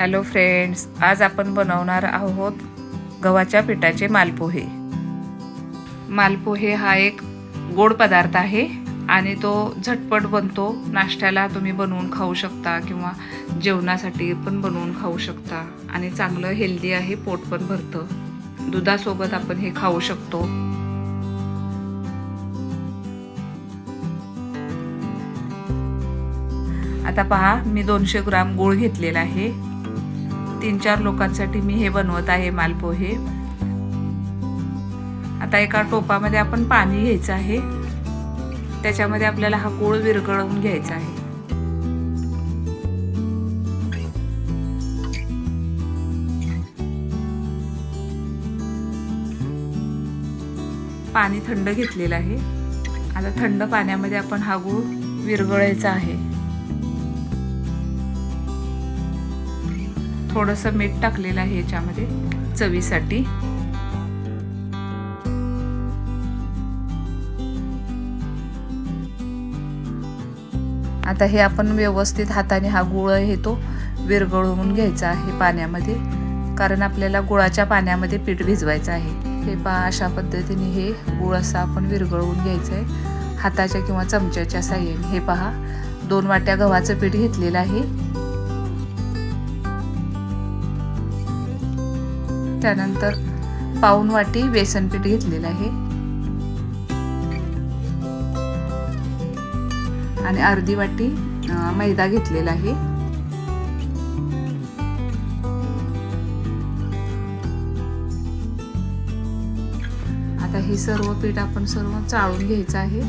Hello friends आज आपण बनवणार आहोत गव्हाच्या पिठाचे मालपोहे. मालपोहे हा एक गोड पदार्थ आहे आणि तो झटपट बनतो. नाश्त्याला तुम्ही बनवून खाऊ शकता किंवा जेवणासाठी पण बनवून खाऊ शकता. आणि चांगलं हेल्दी आहे पोट पण भरतं. दुधासोबत आपण हे खाऊ शकतो. आता पहा मी दोनशे ग्राम गूळ घेतलेला आहे. तीन चार लोकांसाठी मी हे बनवत आहे मालपोहे. आता एका टोपामध्ये आपण पाणी घ्यायचं आहे. त्याच्यामध्ये आपल्याला हा गूळ विरघळवून घ्यायचा आहे. पाणी थंड घेतलेलं आहे. आता थंड पाण्यामध्ये आपण हा गूळ विरघळायचा आहे. थोडंसं मीठ टाकलेलं आहे याच्यामध्ये चवीसाठी. आता हे आपण व्यवस्थित हाताने हा गुळ आहे तो विरघळवून घ्यायचा आहे पाण्यामध्ये कारण आपल्याला गुळाच्या पाण्यामध्ये पीठ भिजवायचं आहे. हे पहा अशा पद्धतीने हे गुळ असं आपण विरघळवून घ्यायचं आहे. हाताच्या किंवा चमच्याच्या साह्याने. हे पहा दोन वाट्या गव्हाचं पीठ घेतलेलं आहे. त्यानंतर पाऊन वाटी बेसन पीठ घेतलेलं आहे. आणि अर्धी वाटी मैदा घेतलेला आहे. आता हे सर्व पीठ आपण सर्व चाळून घ्यायचं आहे.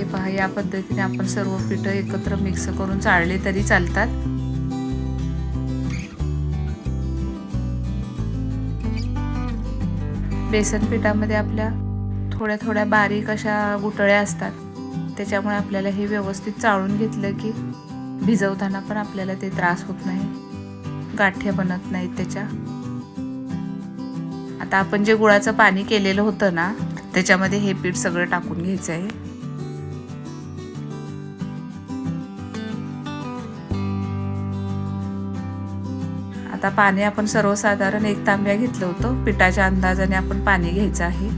हे पहा या पद्धतीने आपण सर्व पिठं एकत्र मिक्स करून चाळले तरी चालतात. बेसन पिठामध्ये आपल्या थोड्या थोड्या बारीक अशा गुटळ्या असतात. त्याच्यामुळे आपल्याला हे व्यवस्थित चाळून घेतलं की भिजवताना पण आपल्याला ते त्रास होत नाही. गाठ्या बनत नाहीत त्याच्या. आता आपण जे गुळाचं पाणी केलेलं होतं ना त्याच्यामध्ये हे पीठ सगळं टाकून घ्यायचं आहे. आता पाणी आपण सर्वसाधारण एक तांब्या घेतलं होतं. पिठाच्या अंदाजाने आपण पाणी घ्यायचं आहे.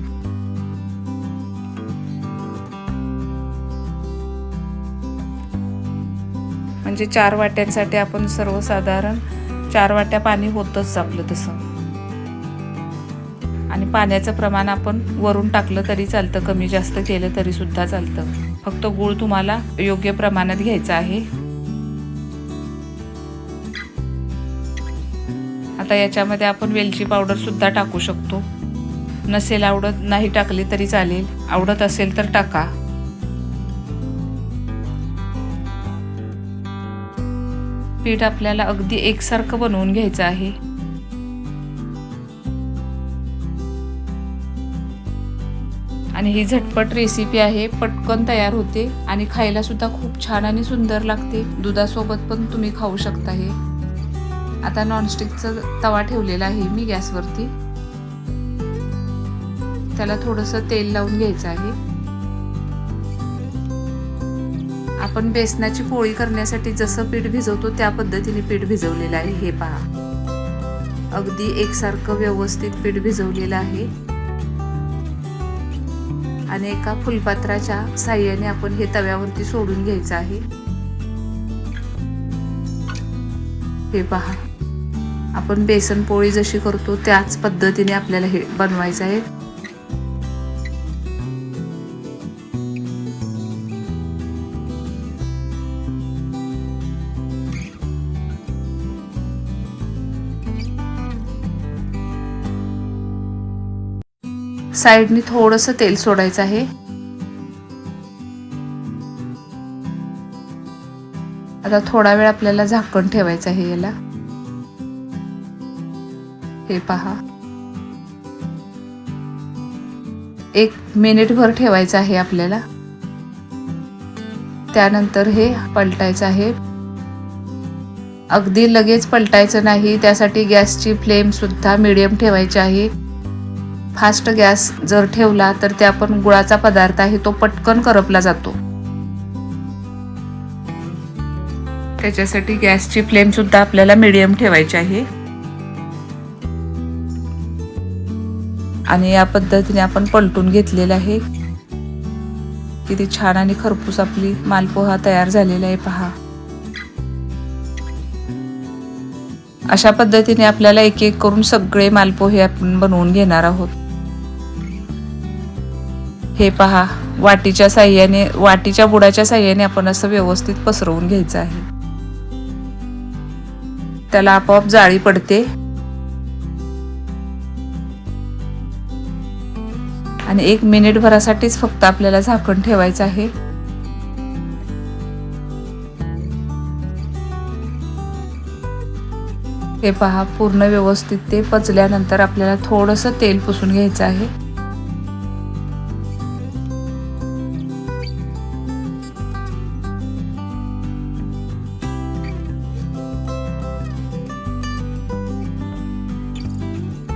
म्हणजे चार वाट्यांसाठी आपण सर्वसाधारण चार वाट्या पाणी होतच आपलं तसं. आणि पाण्याचं प्रमाण आपण वरून टाकलं तरी चालतं कमी जास्त केलं तरी सुद्धा चालतं. फक्त गूळ तुम्हाला योग्य प्रमाणात घ्यायचा आहे. आता याच्यामध्ये आपण वेलची पावडरसुद्धा टाकू शकतो. नसेल आवडत नाही टाकली तरी चालेल. आवडत असेल तर टाका. पीठ आपल्याला अगदी एकसारखं बनवून घ्यायचं आहे. आणि ही झटपट रेसिपी आहे पटकन तयार होते आणि खायला सुद्धा खूप छान आणि सुंदर लागते. दुधासोबत पण तुम्ही खाऊ शकता हे. आता नॉनस्टिकचा तवा ठेवलेला आहे मी गॅसवरती. त्याला थोडंसं तेल लावून घ्यायचं आहे. आपण बेसनाची पोळी करण्यासाठी जसं पीठ भिजवतो त्या पद्धतीने पीठ भिजवलेलं आहे हे पहा. अगदी एकसारखं व्यवस्थित पीठ भिजवलेलं आहे. आणि एका फुलपात्राच्या साह्याने आपण हे तव्यावरती सोडून घ्यायचं आहे. हे पहा. आपण बेसन पोळी जशी करतो त्याच पद्धतीने आपल्याला हे बनवायचं आहे. साईडनी थोडंसं तेल सोडायचं आहे. आता थोडा वेळ आपल्याला झाकण ठेवायचं आहे याला. हे पहा. एक मिनिटभर ठेवायचं आहे आपल्याला. त्यानंतर हे पलटायचं आहे. अगदी लगेच पलटायचं नाही त्यासाठी गॅसची फ्लेम सुद्धा मिडियम ठेवायची आहे. फास्ट गॅस जर ठेवला तर त्या आपण गुळाचा पदार्थ आहे तो पटकन करपला जातो. त्याच्यासाठी गॅसची फ्लेम सुद्धा आपल्याला मिडियम ठेवायची आहे. आणि या पद्धतीने आपण पलटून घेतलेलं आहे. किती छान आणि खरपूस आपली मालपोहा तयार झालेला आहे पहा. अशा पद्धतीने आपल्याला एक एक करून सगळे मालपोहे आपण बनवून घेणार आहोत. हे पहा वाटीच्या साह्याने वाटीच्या बुडाच्या साह्याने आपण असं व्यवस्थित पसरवून घ्यायचं आहे. त्याला आपोआप जाळी पडते. आणि एक मिनिट भरासाठीच फक्त आपल्याला झाकण ठेवायचं आहे. हे पहा पूर्ण व्यवस्थित ते पचल्यानंतर आपल्याला थोडंसं तेल पुसून घ्यायचं आहे.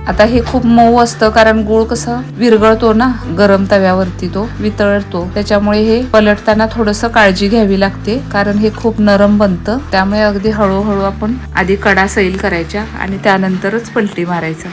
आता हे खूप मऊ असतं कारण गुळ कसं विरगळतो ना गरम तव्यावरती तो वितळतो. त्याच्यामुळे हे पलटताना थोडस काळजी घ्यावी लागते कारण हे खूप नरम बनतं. त्यामुळे अगदी हळूहळू आपण आधी कडा सैल करायच्या आणि त्यानंतरच पलटी मारायचा.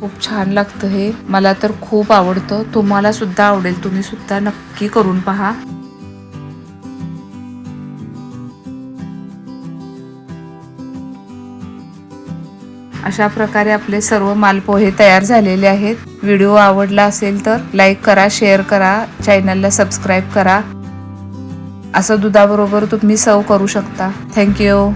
खूप छान लागतं हे. मला तर खूप आवडतं. तुम्हाला सुद्धा आवडेल. तुम्ही सुद्धा नक्की करून पहा. अशा प्रकारे आपले सर्व मालपोहे तयार झालेले आहेत. व्हिडिओ आवडला असेल तर लाईक करा शेअर करा चॅनलला सबस्क्राईब करा. असं दुधाबरोबर तुम्ही सर्व करू शकता. थँक्यू